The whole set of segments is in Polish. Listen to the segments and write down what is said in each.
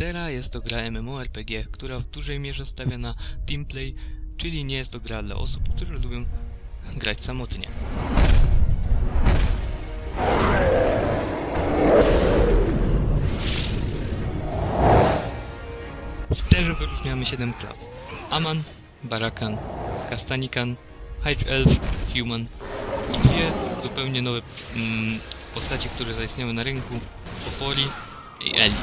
Terra jest to gra MMORPG, która w dużej mierze stawia na teamplay, czyli nie jest to gra dla osób, które lubią grać samotnie. W Terze wyróżniamy 7 klas. Aman, Barakan, Kastanikan, High Elf, Human i dwie zupełnie nowe mm, postacie, które zaistniały na rynku, Popoli i Eli.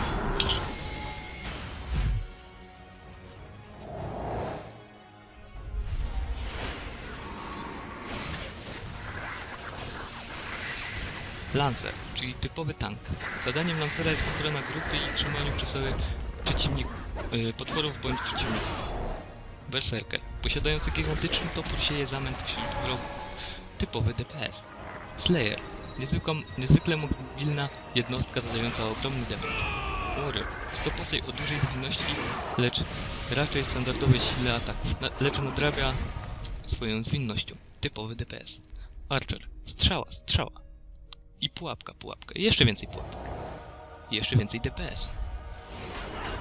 Lancer, czyli typowy tank. Zadaniem Lancera jest ochrona grupy i trzymanie przy sobie przeciwników, yy, potworów bądź przeciwników. Berserker, posiadający gigantyczny topór sieje zamęt wśród wrogów. Typowy DPS. Slayer, niezwykła, niezwykle mobilna jednostka zadająca ogromny damage. Warrior, stoposej o dużej zwinności, lecz raczej standardowej sile ataków, na, lecz nadrabia swoją zwinnością. Typowy DPS. Archer, strzała, strzała. I pułapka, pułapka. Jeszcze więcej pułapek. Jeszcze więcej DPS.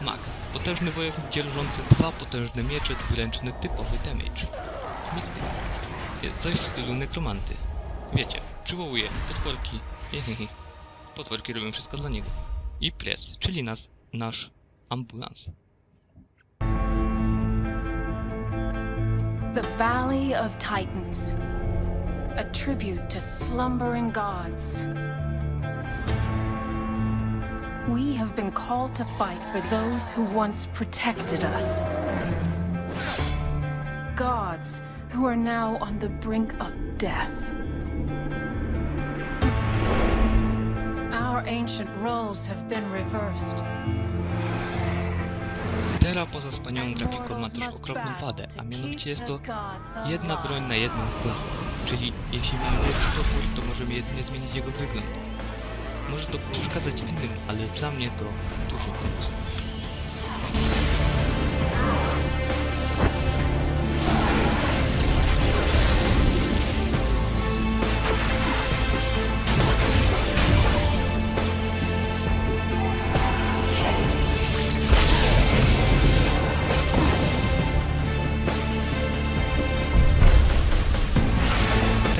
Mag. Potężny wojownik dzierżący dwa potężne miecze, dwuręczny typowy damage. Jest Coś w stylu nekromanty. Wiecie, przywołuje potworki. Hehehe. Potworki robią wszystko dla niego. I Press, czyli nas, nasz ambulans. The Valley of Titans, a tribute to slumbering gods. We have been called to fight for those who once protected us. Gods who are now on the brink of death. Our ancient roles have been reversed. Terra poza wspaniałą grafiką ma też okropną wadę, a mianowicie jest to jedna broń na jedną klasę. Czyli jeśli mamy wielki topór, to możemy jedynie zmienić jego wygląd. Może to przeszkadzać innym, ale dla mnie to duży plus.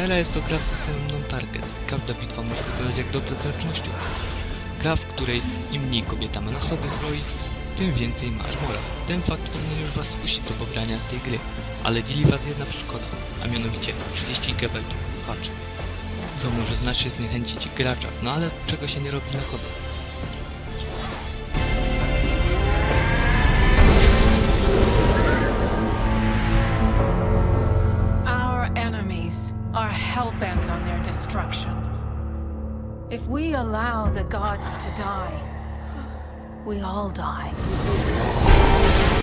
Tele jest to gra z systemem non-target. Każda bitwa może wyglądać jak dobra zręcznością. Gra, w której im mniej kobieta ma na sobie zbroi, tym więcej ma armora. Ten fakt powinien już was skusić do pobrania tej gry. Ale dzieli was jedna przeszkoda, a mianowicie 30 GB patch. Co może znacznie zniechęcić gracza, no ale czego się nie robi na kogo. Hell-bent on their destruction. If we allow the gods to die, we all die.